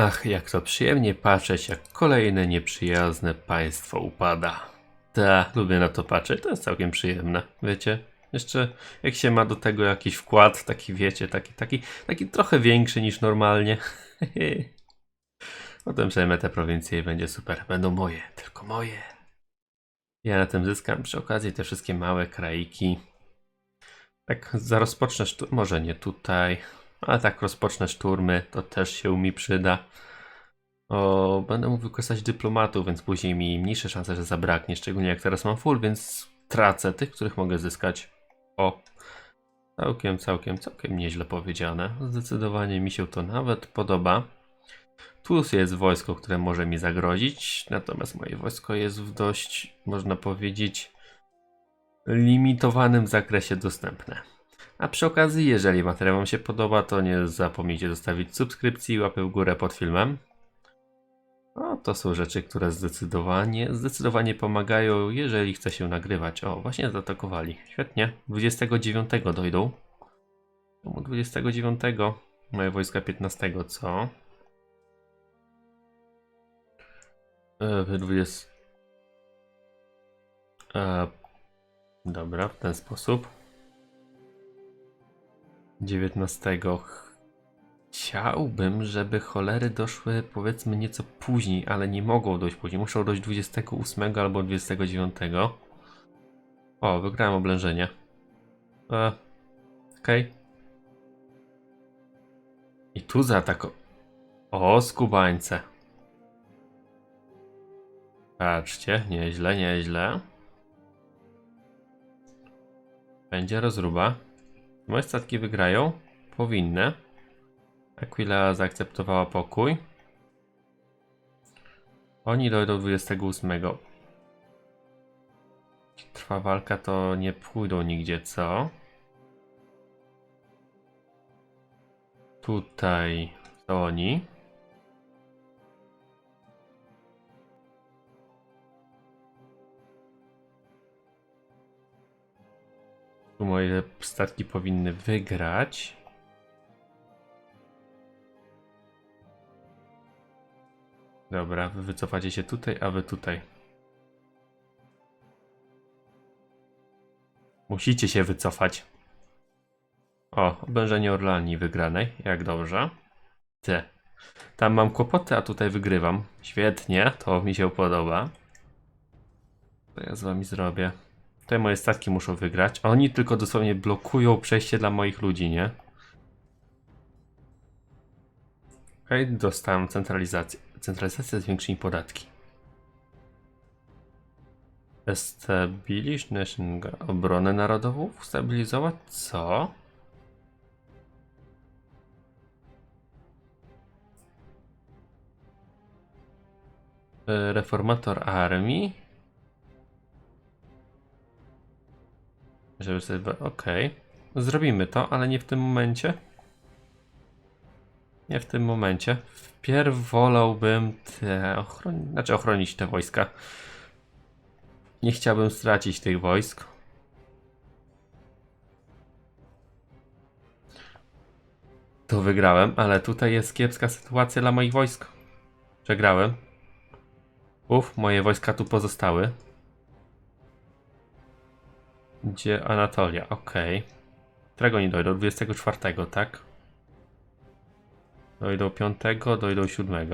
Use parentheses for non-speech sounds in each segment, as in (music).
Ach, jak to przyjemnie patrzeć, jak kolejne nieprzyjazne państwo upada. Ta, lubię na to patrzeć, to jest całkiem przyjemne, wiecie? Jeszcze jak się ma do tego jakiś wkład, taki wiecie, taki, taki, taki trochę większy niż normalnie. (laughs) Potem przejmę te prowincje i będzie super. Będą moje, tylko moje. Ja na tym zyskam przy okazji te wszystkie małe kraiki. Tak, za rozpocznę szturm, może nie tutaj, ale tak rozpocznę szturmy, to też się mi przyda. O, będę mógł wykorzystać dyplomatów, więc później mi mniejsze szanse, że zabraknie, szczególnie jak teraz mam full, więc tracę tych, których mogę zyskać. O, całkiem, całkiem, całkiem nieźle powiedziane. Zdecydowanie mi się to nawet podoba. Tu jest wojsko, które może mi zagrozić, natomiast moje wojsko jest w dość, można powiedzieć, limitowanym zakresie dostępne. A przy okazji, jeżeli materiał Wam się podoba, to nie zapomnijcie zostawić subskrypcji i łapy w górę pod filmem. No, to są rzeczy, które zdecydowanie, zdecydowanie pomagają, jeżeli chce się nagrywać. O, właśnie zaatakowali. Świetnie. 29 dojdą. Czemu 29? Moje wojska 15, co? E, Wy 20. E, dobra, w ten sposób. 19. Ch- Chciałbym, żeby cholery doszły powiedzmy nieco później, ale nie mogą dojść później. Muszą dojść 28 albo 29. O, wygrałem oblężenie. E, Okej. I tu zaatako... O, skubańce. Patrzcie, nieźle, nieźle. Będzie rozruba. Moje statki wygrają? Powinny. Aquila zaakceptowała pokój. Oni dojdą 28. Trwa walka, to nie pójdą nigdzie, co? Tutaj to oni. Tu moje statki powinny wygrać. Dobra, wy wycofacie się tutaj, a wy tutaj. Musicie się wycofać. O, obężenie Orlanii wygranej, jak dobrze. Ty. Tam mam kłopoty, a tutaj wygrywam. Świetnie, to mi się podoba. Co ja z wami zrobię? Tutaj moje statki muszą wygrać. a Oni tylko dosłownie blokują przejście dla moich ludzi, nie? Okej, dostałem centralizację. Centralizacja zwiększy mi podatki. Establish. Obronę narodową stabilizować? Co? E, Reformator armii? Żeby sobie. Okej. Zrobimy to, ale nie w tym momencie. Nie w tym momencie. Wpierw wolałbym te ochronić, znaczy ochronić te wojska. Nie chciałbym stracić tych wojsk. Tu wygrałem, ale tutaj jest kiepska sytuacja dla moich wojsk. Przegrałem. Uf, moje wojska tu pozostały. Gdzie Anatolia? Okej. Którego nie dojdą? 24, tak? Dojdą 5, dojdą 7.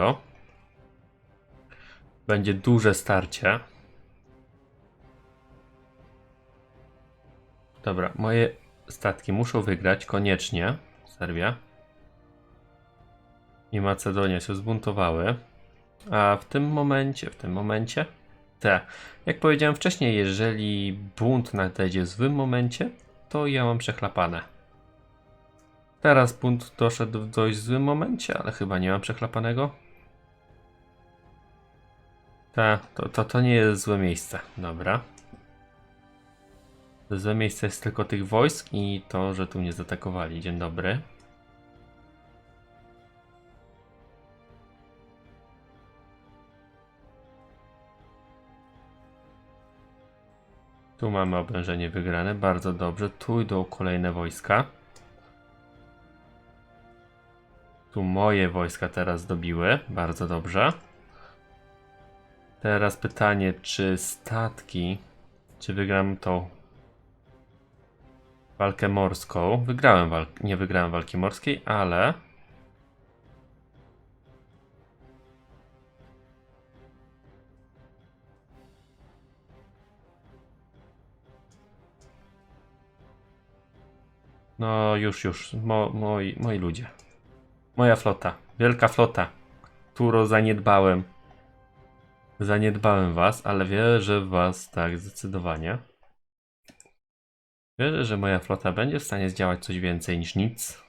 Będzie duże starcie. Dobra, moje statki muszą wygrać koniecznie. Serbia. I Macedonia się zbuntowały. A w tym momencie, w tym momencie, te. Jak powiedziałem wcześniej, jeżeli bunt nadejdzie w złym momencie, to ja mam przechlapane. Teraz bunt doszedł w dość złym momencie, ale chyba nie mam przechlapanego. Ta, to, to, to nie jest złe miejsce. Dobra. Złe miejsce jest tylko tych wojsk i to, że tu mnie zaatakowali. Dzień dobry. Tu mamy oblężenie wygrane, bardzo dobrze. Tu idą kolejne wojska. Tu moje wojska teraz dobiły. Bardzo dobrze. Teraz pytanie, czy statki, czy wygram tą walkę morską? Wygrałem walk nie wygrałem walki morskiej, ale No już, już, Mo, moi, moi ludzie. Moja flota, wielka flota, którą zaniedbałem. Zaniedbałem was, ale wierzę w was tak zdecydowanie. Wierzę, że moja flota będzie w stanie zdziałać coś więcej niż nic.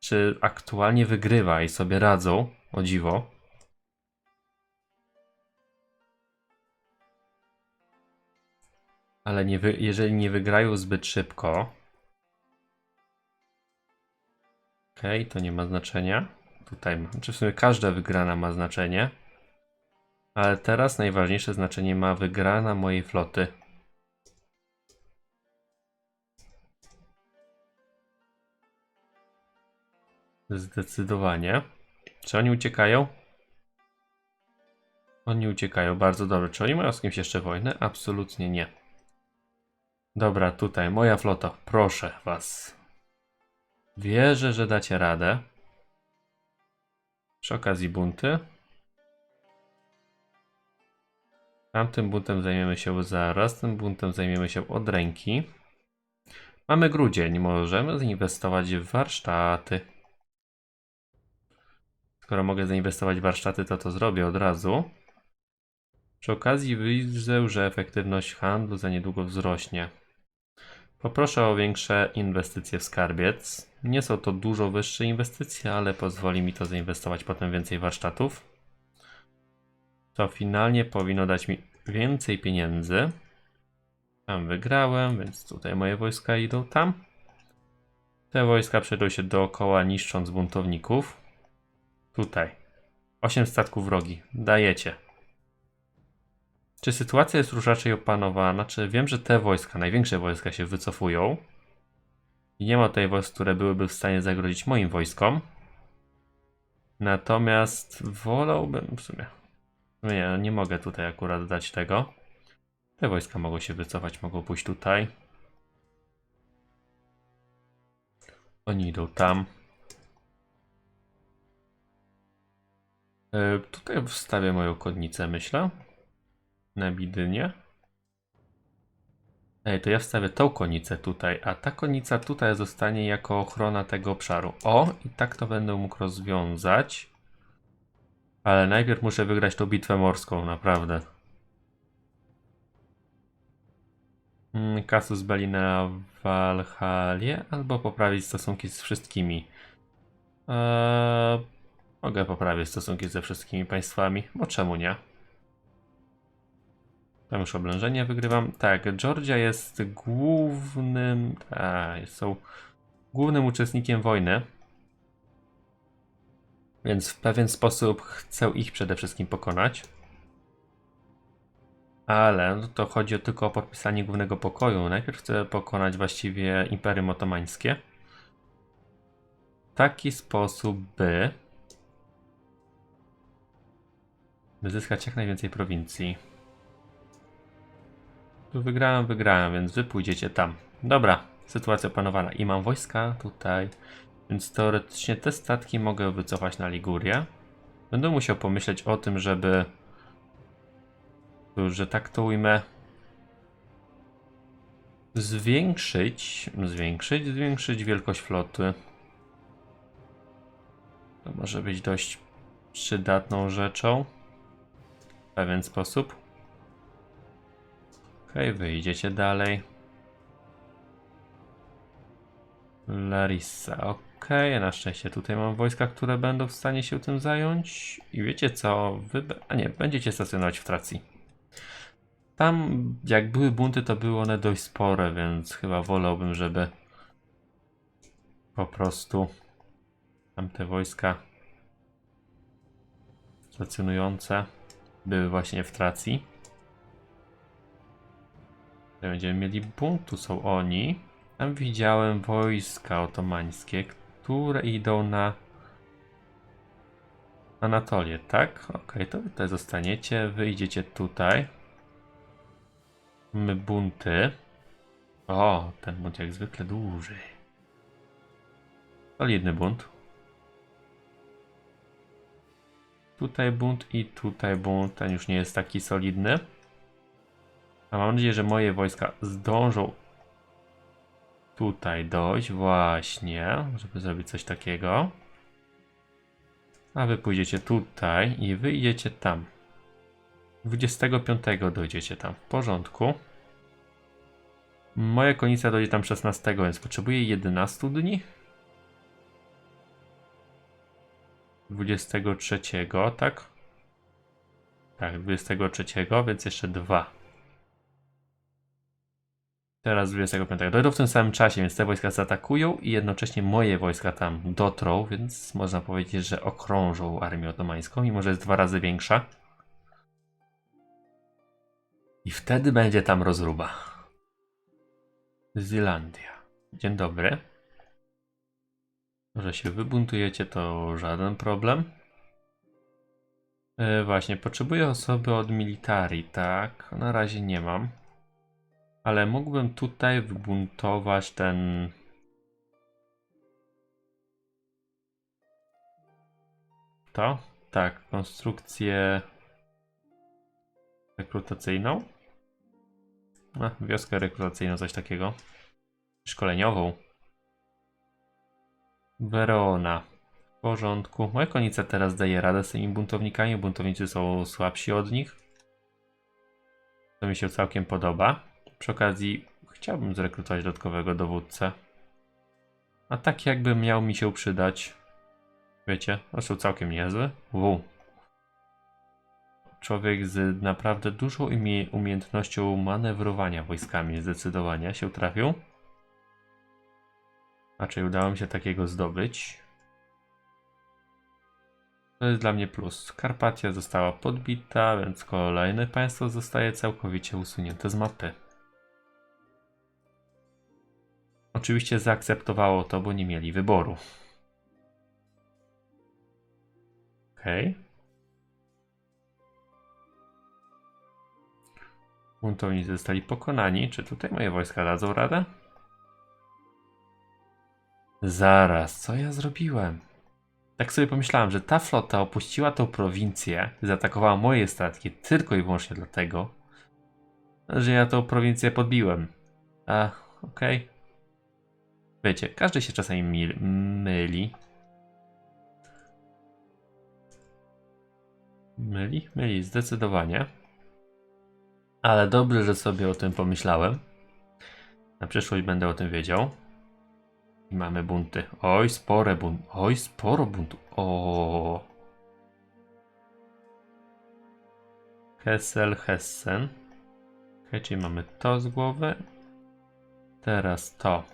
Czy aktualnie wygrywa i sobie radzą, o dziwo. Ale nie jeżeli nie wygrają zbyt szybko, to nie ma znaczenia. Tutaj ma, czy w sumie każda wygrana ma znaczenie. Ale teraz najważniejsze znaczenie ma wygrana mojej floty. Zdecydowanie. Czy oni uciekają? Oni uciekają, bardzo dobrze. Czy oni mają z kimś jeszcze wojnę? Absolutnie nie. Dobra, tutaj, moja flota, proszę was. Wierzę, że dacie radę. Przy okazji bunty. Tamtym buntem zajmiemy się zaraz, tym buntem zajmiemy się od ręki. Mamy grudzień, możemy zainwestować w warsztaty. Skoro mogę zainwestować w warsztaty, to to zrobię od razu. Przy okazji widzę, że efektywność handlu za niedługo wzrośnie. Poproszę o większe inwestycje w skarbiec. Nie są to dużo wyższe inwestycje, ale pozwoli mi to zainwestować potem więcej warsztatów. To finalnie powinno dać mi więcej pieniędzy. Tam wygrałem, więc tutaj moje wojska idą tam. Te wojska przejdą się dookoła, niszcząc buntowników. Tutaj. 8 statków wrogi. Dajecie. Czy sytuacja jest już raczej opanowana? Czy wiem, że te wojska, największe wojska się wycofują? I nie ma tutaj wojsk, które byłyby w stanie zagrozić moim wojskom. Natomiast wolałbym w sumie. Nie, nie mogę tutaj akurat dać tego. Te wojska mogą się wycofać, mogą pójść tutaj. Oni idą tam. Yy, tutaj wstawię moją konnicę, myślę. Na Bidynie. Ej, to ja wstawię tą konicę tutaj, a ta konica tutaj zostanie jako ochrona tego obszaru. O, i tak to będę mógł rozwiązać. Ale najpierw muszę wygrać tą bitwę morską, naprawdę. Mm, Kasus Belli na Walhalie, albo poprawić stosunki z wszystkimi. Eee, mogę poprawić stosunki ze wszystkimi państwami, bo czemu nie? Tam już oblężenie wygrywam. Tak, Georgia jest głównym. A, są głównym uczestnikiem wojny. Więc w pewien sposób chcę ich przede wszystkim pokonać. Ale no to chodzi tylko o podpisanie głównego pokoju. Najpierw chcę pokonać właściwie Imperium Otomańskie. W taki sposób, by. by zyskać jak najwięcej prowincji. Wygrałem, wygrałem, więc wy pójdziecie tam. Dobra, sytuacja opanowana. I mam wojska tutaj, więc teoretycznie te statki mogę wycofać na Ligurię. Będę musiał pomyśleć o tym, żeby... Że tak to ujmę... Zwiększyć, zwiększyć, zwiększyć wielkość floty. To może być dość przydatną rzeczą. W pewien sposób. Okej, okay, wyjdziecie dalej. Larissa, okej, okay. na szczęście tutaj mam wojska, które będą w stanie się tym zająć. I wiecie co, wy... a nie, będziecie stacjonować w Tracji. Tam, jak były bunty, to były one dość spore, więc chyba wolałbym, żeby po prostu tamte wojska stacjonujące były właśnie w Tracji. Będziemy mieli bunt, są oni. Tam widziałem wojska otomańskie, które idą na Anatolię, tak? Okej, to wy tutaj zostaniecie. Wyjdziecie tutaj. Mamy bunty. O, ten bunt jak zwykle duży. Solidny bunt. Tutaj bunt i tutaj bunt. Ten już nie jest taki solidny. A mam nadzieję, że moje wojska zdążą tutaj dojść właśnie, żeby zrobić coś takiego. A wy pójdziecie tutaj i wyjdziecie tam. 25 dojdziecie tam. W porządku. Moja konica dojdzie tam 16, więc potrzebuję 11 dni. 23, tak? Tak, 23, więc jeszcze dwa. Teraz 25. Dojdą w tym samym czasie, więc te wojska zaatakują i jednocześnie moje wojska tam dotrą, więc można powiedzieć, że okrążą armię otomańską, mimo że jest dwa razy większa. I wtedy będzie tam rozruba. Zelandia. Dzień dobry. Że się wybuntujecie, to żaden problem. E, właśnie, potrzebuję osoby od militari, tak? Na razie nie mam. Ale mógłbym tutaj wybuntować ten. To? Tak, konstrukcję rekrutacyjną. A, wioskę rekrutacyjną, coś takiego. Szkoleniową. Verona. W porządku. Moja konica teraz daje radę z tymi buntownikami. Buntownicy są słabsi od nich. To mi się całkiem podoba. Przy okazji chciałbym zrekrutować dodatkowego dowódcę. A tak jakby miał mi się przydać. Wiecie, zresztą całkiem niezły. Wu. Człowiek z naprawdę dużą umie umiejętnością manewrowania wojskami zdecydowanie się trafił. Raczej udało mi się takiego zdobyć. To jest dla mnie plus. Karpatia została podbita, więc kolejne państwo zostaje całkowicie usunięte z mapy. Oczywiście zaakceptowało to, bo nie mieli wyboru. Okej. Buntownicy zostali pokonani. Czy tutaj moje wojska dadzą radę? Zaraz, co ja zrobiłem? Tak sobie pomyślałem, że ta flota opuściła tą prowincję, zaatakowała moje statki tylko i wyłącznie dlatego, że ja tą prowincję podbiłem. A, okej. Wiecie, każdy się czasami myli. Myli? Myli, zdecydowanie. Ale dobrze, że sobie o tym pomyślałem. Na przyszłość będę o tym wiedział. I mamy bunty. Oj, spore bunty. Oj, sporo buntu. O. Hessel, Hessen. Czyli mamy to z głowy. Teraz to.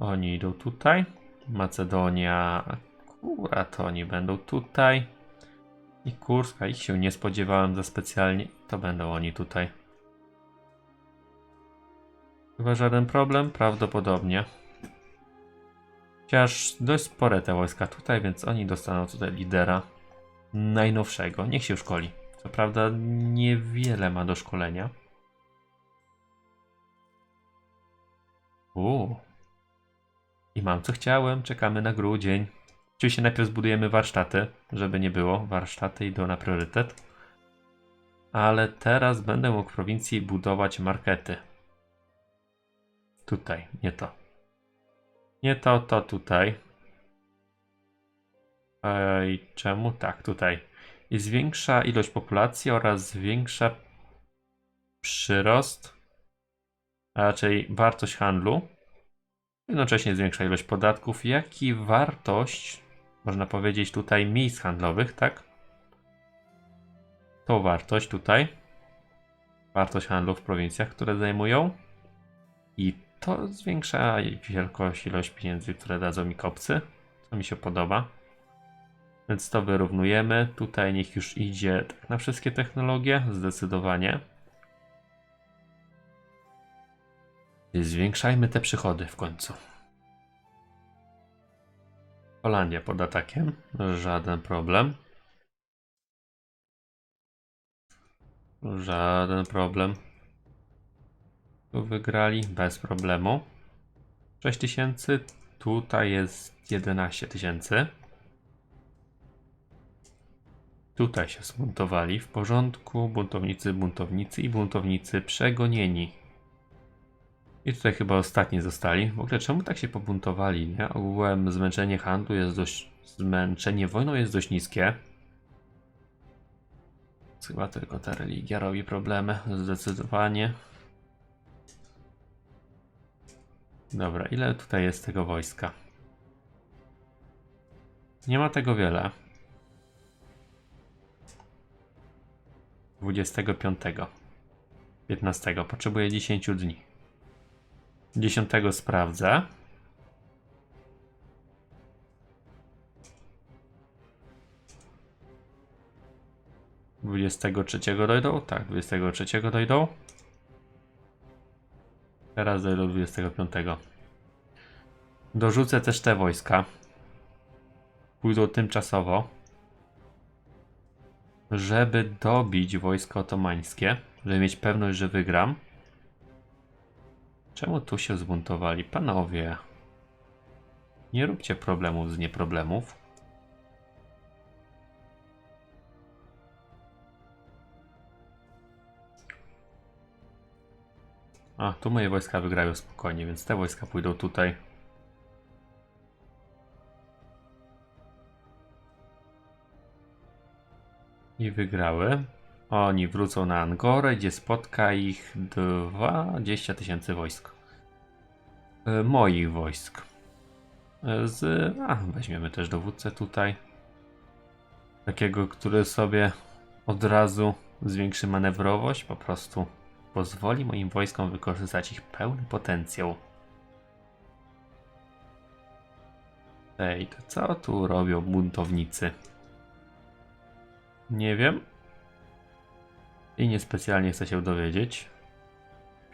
Oni idą tutaj. Macedonia. Akurat oni będą tutaj. I Kurska, ich się nie spodziewałem za specjalnie. To będą oni tutaj. Chyba żaden problem? Prawdopodobnie. Chociaż dość spore te wojska tutaj, więc oni dostaną tutaj lidera najnowszego. Niech się szkoli. Co prawda niewiele ma do szkolenia. Uuu. I mam co chciałem, czekamy na grudzień. Oczywiście najpierw zbudujemy warsztaty, żeby nie było. Warsztaty idą na priorytet. Ale teraz będę mógł w prowincji budować markety. Tutaj, nie to. Nie to, to tutaj. Ej, czemu? Tak, tutaj. I zwiększa ilość populacji oraz zwiększa przyrost, a raczej wartość handlu. Jednocześnie zwiększa ilość podatków, jak i wartość, można powiedzieć tutaj, miejsc handlowych, tak? Tą wartość tutaj. Wartość handlu w prowincjach, które zajmują. I to zwiększa wielkość, ilość pieniędzy, które dadzą mi kopcy, co mi się podoba. Więc to wyrównujemy. Tutaj niech już idzie tak na wszystkie technologie, zdecydowanie. Zwiększajmy te przychody w końcu. Holandia pod atakiem. Żaden problem. Żaden problem. Tu wygrali bez problemu. 6000. Tutaj jest 11 tysięcy. Tutaj się zbuntowali. W porządku. Buntownicy, buntownicy i buntownicy przegonieni. I tutaj chyba ostatni zostali. W ogóle czemu tak się pobuntowali, nie? Ogółem zmęczenie handlu jest dość... Zmęczenie wojną jest dość niskie. Chyba tylko ta religia robi problemy. Zdecydowanie. Dobra, ile tutaj jest tego wojska? Nie ma tego wiele. 25. 15. Potrzebuję 10 dni. 10 sprawdzę. Dwudziestego trzeciego dojdą? Tak, 23 dojdą. Teraz dojdą 25. Dorzucę też te wojska. Pójdą tymczasowo. Żeby dobić wojsko otomańskie. Żeby mieć pewność, że wygram. Czemu tu się zbuntowali? Panowie. Nie róbcie problemów z nieproblemów. A, tu moje wojska wygrają spokojnie, więc te wojska pójdą tutaj. I wygrały. Oni wrócą na Angorę, gdzie spotka ich 20 tysięcy wojsk. E, moich wojsk. E, Z. A, weźmiemy też dowódcę tutaj. Takiego, który sobie od razu zwiększy manewrowość, po prostu pozwoli moim wojskom wykorzystać ich pełny potencjał. Ej, to co tu robią buntownicy? Nie wiem. I niespecjalnie chcę się dowiedzieć.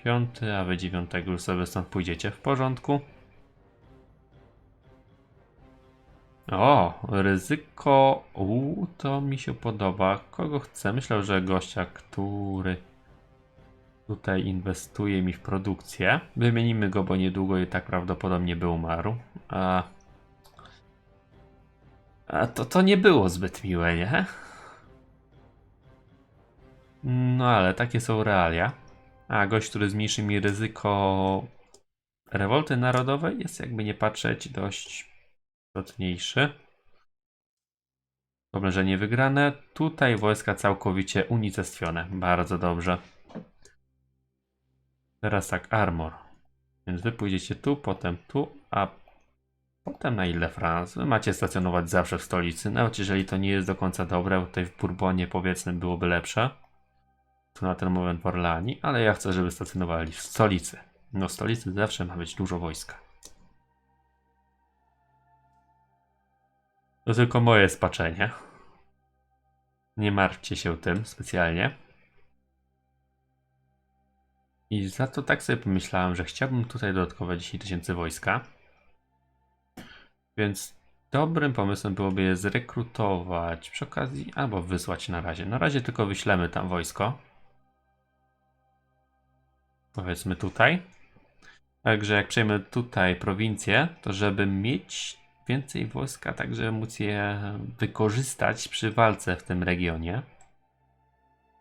Piąty, a wy dziewiątego już sobie stąd pójdziecie. W porządku. O, ryzyko. Uuu, to mi się podoba. Kogo chcę? Myślę, że gościa, który tutaj inwestuje mi w produkcję. Wymienimy go, bo niedługo i tak prawdopodobnie by umarł. A, a to, to nie było zbyt miłe, nie? No ale takie są realia. A gość, który zmniejszy mi ryzyko rewolty narodowej, jest jakby nie patrzeć dość istotniejszy. Oblężenie wygrane. Tutaj wojska całkowicie unicestwione. Bardzo dobrze. Teraz tak, armor. Więc wy pójdziecie tu, potem tu, a potem na Ile France. Wy macie stacjonować zawsze w stolicy, nawet jeżeli to nie jest do końca dobre, bo tutaj w Bourbonie powiedzmy byłoby lepsze tu na ten moment w Orleanii, ale ja chcę, żeby stacjonowali w stolicy. No w stolicy zawsze ma być dużo wojska. To tylko moje spaczenie. Nie martwcie się tym specjalnie. I za to tak sobie pomyślałem, że chciałbym tutaj dodatkowe 10 tysięcy wojska. Więc dobrym pomysłem byłoby je zrekrutować przy okazji, albo wysłać na razie. Na razie tylko wyślemy tam wojsko powiedzmy tutaj. Także jak przejmę tutaj prowincję, to żeby mieć więcej wojska, tak żeby móc je wykorzystać przy walce w tym regionie.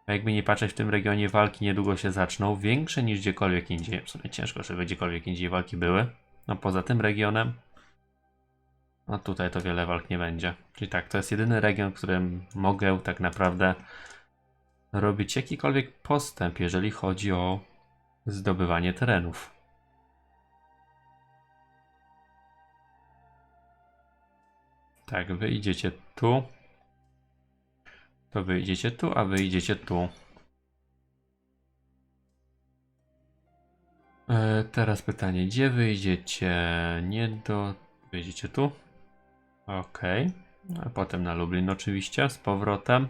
A jakby nie patrzeć, w tym regionie walki niedługo się zaczną, większe niż gdziekolwiek indziej. W sumie ciężko, żeby gdziekolwiek indziej walki były. No poza tym regionem, no tutaj to wiele walk nie będzie. Czyli tak, to jest jedyny region, w którym mogę tak naprawdę robić jakikolwiek postęp, jeżeli chodzi o zdobywanie terenów. Tak, wy idziecie tu. To wy idziecie tu, a wy idziecie tu. E, teraz pytanie, gdzie wyjdziecie? Nie do... Wyjdziecie tu? Ok. A potem na Lublin oczywiście, z powrotem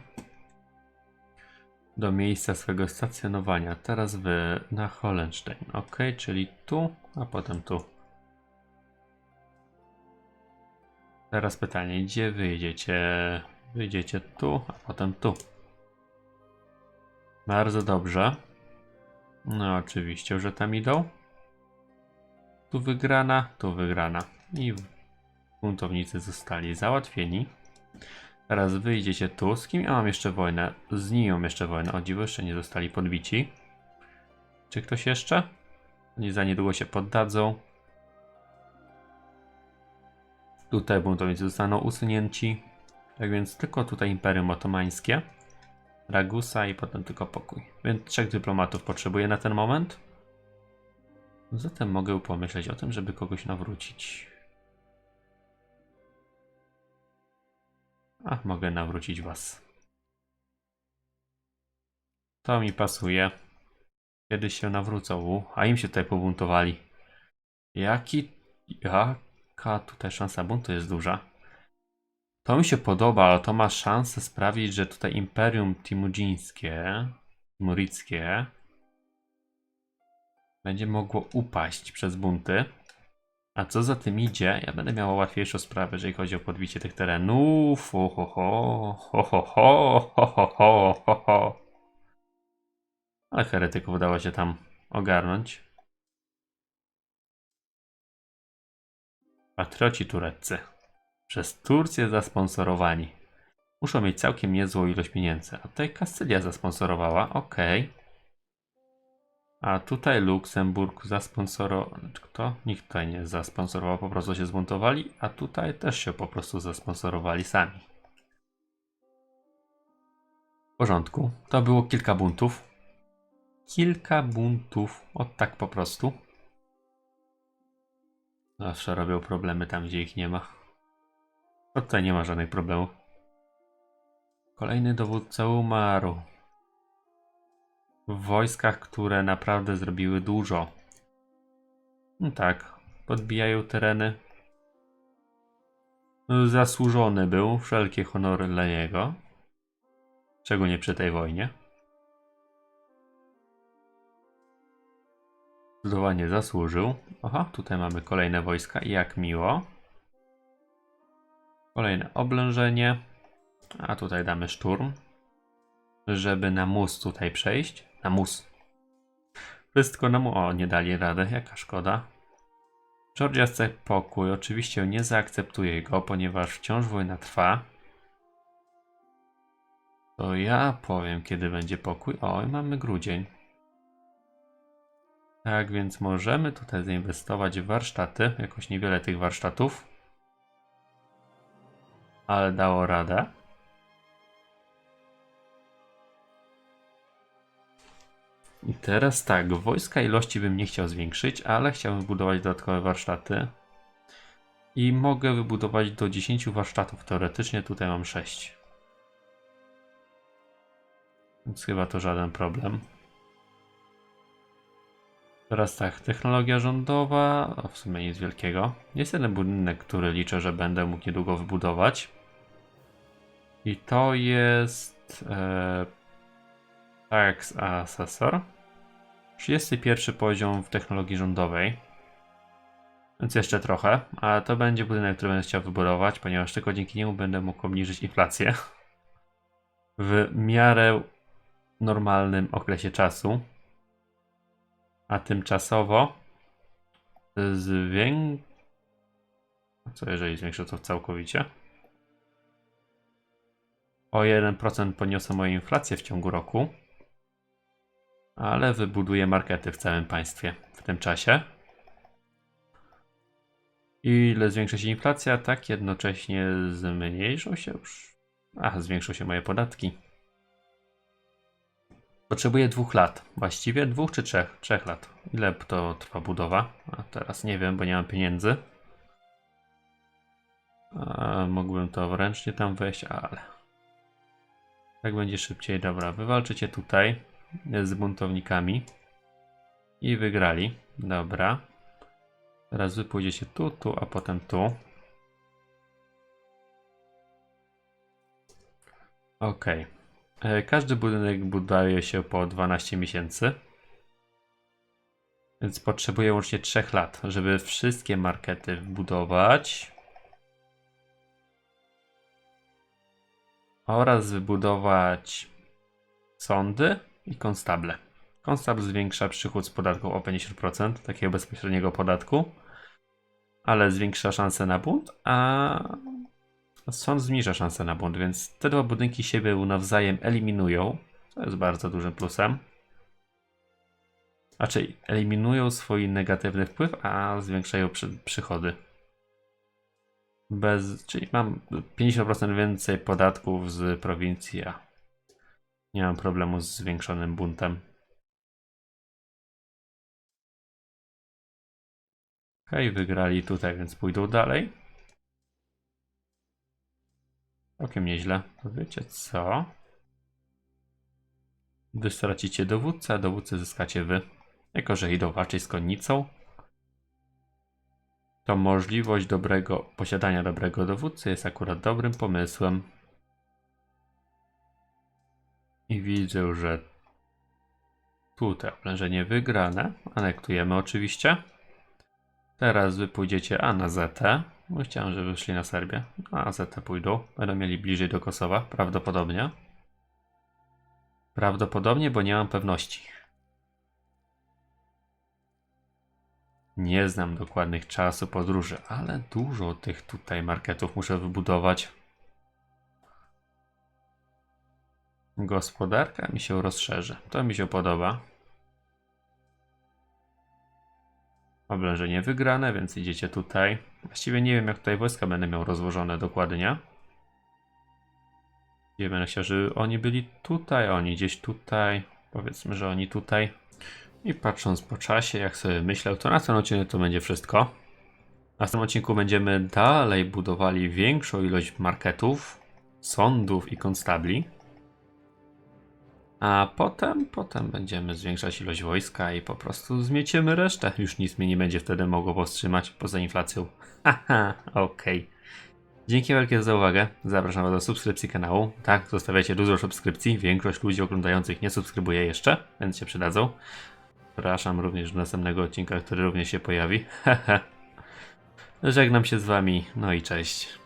do miejsca swego stacjonowania. Teraz wy na Holenstein. Ok, czyli tu, a potem tu. Teraz pytanie, gdzie wyjdziecie? Wyjdziecie tu, a potem tu. Bardzo dobrze. No oczywiście, że tam idą. Tu wygrana, tu wygrana. I buntownicy zostali załatwieni. Teraz wyjdziecie tu. Z kim ja mam jeszcze wojnę? Z mam jeszcze wojnę. O dziwo, jeszcze nie zostali podbici. Czy ktoś jeszcze? Oni za niedługo się poddadzą. Tutaj buntownicy zostaną usunięci. Tak więc tylko tutaj Imperium Otomańskie. Ragusa i potem tylko pokój. Więc trzech dyplomatów potrzebuję na ten moment. Zatem mogę pomyśleć o tym, żeby kogoś nawrócić. A, mogę nawrócić was. To mi pasuje. Kiedyś się nawrócą, a im się tutaj pobuntowali. Jaki, jaka tutaj szansa buntu jest duża. To mi się podoba, ale to ma szansę sprawić, że tutaj Imperium Timudzińskie, Timurickie będzie mogło upaść przez bunty. A co za tym idzie, ja będę miał łatwiejszą sprawę, jeżeli chodzi o podbicie tych terenów. Ho, ho, ho, ho, ho, ho, ho, ho. Ale heretyków udało się tam ogarnąć. Patrioci tureccy. Przez Turcję zasponsorowani. Muszą mieć całkiem niezłą ilość pieniędzy. A tutaj Kastylia zasponsorowała, okej. A tutaj Luksemburg zasponsorował. Kto? Nikt tutaj nie zasponsorował, po prostu się zbuntowali, a tutaj też się po prostu zasponsorowali sami. W porządku. To było kilka buntów. Kilka buntów. od tak po prostu. Zawsze robią problemy tam, gdzie ich nie ma. A tutaj nie ma żadnych problemów. Kolejny dowódca umarł w wojskach, które naprawdę zrobiły dużo. No tak, podbijają tereny. Zasłużony był, wszelkie honory dla niego. Szczególnie przy tej wojnie. Zdecydowanie zasłużył. Aha, tutaj mamy kolejne wojska jak miło. Kolejne oblężenie. A tutaj damy szturm. Żeby na mus tutaj przejść. Na mus. Wszystko na mu. O, nie dali radę, jaka szkoda. Georgia chce pokój. Oczywiście nie zaakceptuje go, ponieważ wciąż wojna trwa. To ja powiem, kiedy będzie pokój. O, mamy grudzień. Tak więc możemy tutaj zainwestować w warsztaty. Jakoś niewiele tych warsztatów. Ale dało radę. I teraz tak, wojska ilości bym nie chciał zwiększyć, ale chciałbym budować dodatkowe warsztaty. I mogę wybudować do 10 warsztatów. Teoretycznie tutaj mam 6. Więc chyba to żaden problem. Teraz tak, technologia rządowa, a w sumie nic wielkiego. Jest jeden budynek, który liczę, że będę mógł niedługo wybudować. I to jest e, Tax Assessor. 31 poziom w technologii rządowej. Więc jeszcze trochę, ale to będzie budynek, który będę chciał wybudować, ponieważ tylko dzięki niemu będę mógł obniżyć inflację (laughs) w miarę normalnym okresie czasu. A tymczasowo zwięk... Co jeżeli zwiększę to całkowicie? O 1% poniosę moją inflację w ciągu roku ale wybuduję markety w całym państwie w tym czasie. Ile zwiększy się inflacja, tak jednocześnie zmniejszą się już. Ach, zwiększą się moje podatki. Potrzebuję dwóch lat. Właściwie dwóch czy trzech? Trzech lat. Ile to trwa budowa? A teraz nie wiem, bo nie mam pieniędzy. A, mógłbym to wręcznie tam wejść, ale... Tak będzie szybciej. Dobra, wywalczycie tutaj z buntownikami. I wygrali. Dobra. Teraz wy pójdziecie tu, tu, a potem tu. Ok. E, każdy budynek buduje się po 12 miesięcy. Więc potrzebuję łącznie 3 lat, żeby wszystkie markety wbudować. oraz wybudować sądy i konstable. Zwiększa przychód z podatku o 50%, takiego bezpośredniego podatku, ale zwiększa szanse na bunt, a sąd zmniejsza szanse na bunt, więc te dwa budynki siebie nawzajem eliminują, co jest bardzo dużym plusem. Znaczy, eliminują swój negatywny wpływ, a zwiększają przy, przychody. Bez, czyli mam 50% więcej podatków z prowincji, a nie mam problemu z zwiększonym buntem. Hej, wygrali tutaj, więc pójdą dalej. Całkiem nieźle. To wiecie co? Wy stracicie dowódcę, a dowódcę zyskacie wy. Jako, że idą walczyć z konnicą, to możliwość dobrego, posiadania dobrego dowódcy jest akurat dobrym pomysłem. I widzę, że tutaj oblężenie wygrane. Anektujemy oczywiście. Teraz wy pójdziecie A na ZT. Bo chciałem, żeby szli na Serbię. A ZT pójdą. Będą mieli bliżej do Kosowa, prawdopodobnie. Prawdopodobnie, bo nie mam pewności. Nie znam dokładnych czasu podróży, ale dużo tych tutaj marketów muszę wybudować. Gospodarka mi się rozszerzy. To mi się podoba. Oblężenie wygrane, więc idziecie tutaj. Właściwie nie wiem, jak tutaj wojska będę miał rozłożone dokładnie. Nie będę chciał, żeby oni byli tutaj, oni gdzieś tutaj. Powiedzmy, że oni tutaj. I patrząc po czasie, jak sobie myślę, to na ten odcinek to będzie wszystko. Na tym odcinku będziemy dalej budowali większą ilość marketów, sądów i konstabli. A potem, potem będziemy zwiększać ilość wojska i po prostu zmieciemy resztę. Już nic mnie nie będzie wtedy mogło powstrzymać poza inflacją. (laughs) Haha, okej. Dzięki wielkie za uwagę. Zapraszam do subskrypcji kanału. Tak, zostawiacie dużo subskrypcji. Większość ludzi oglądających nie subskrybuje jeszcze, więc się przydadzą. Zapraszam również do następnego odcinka, który również się pojawi. (laughs) Żegnam się z Wami, no i cześć.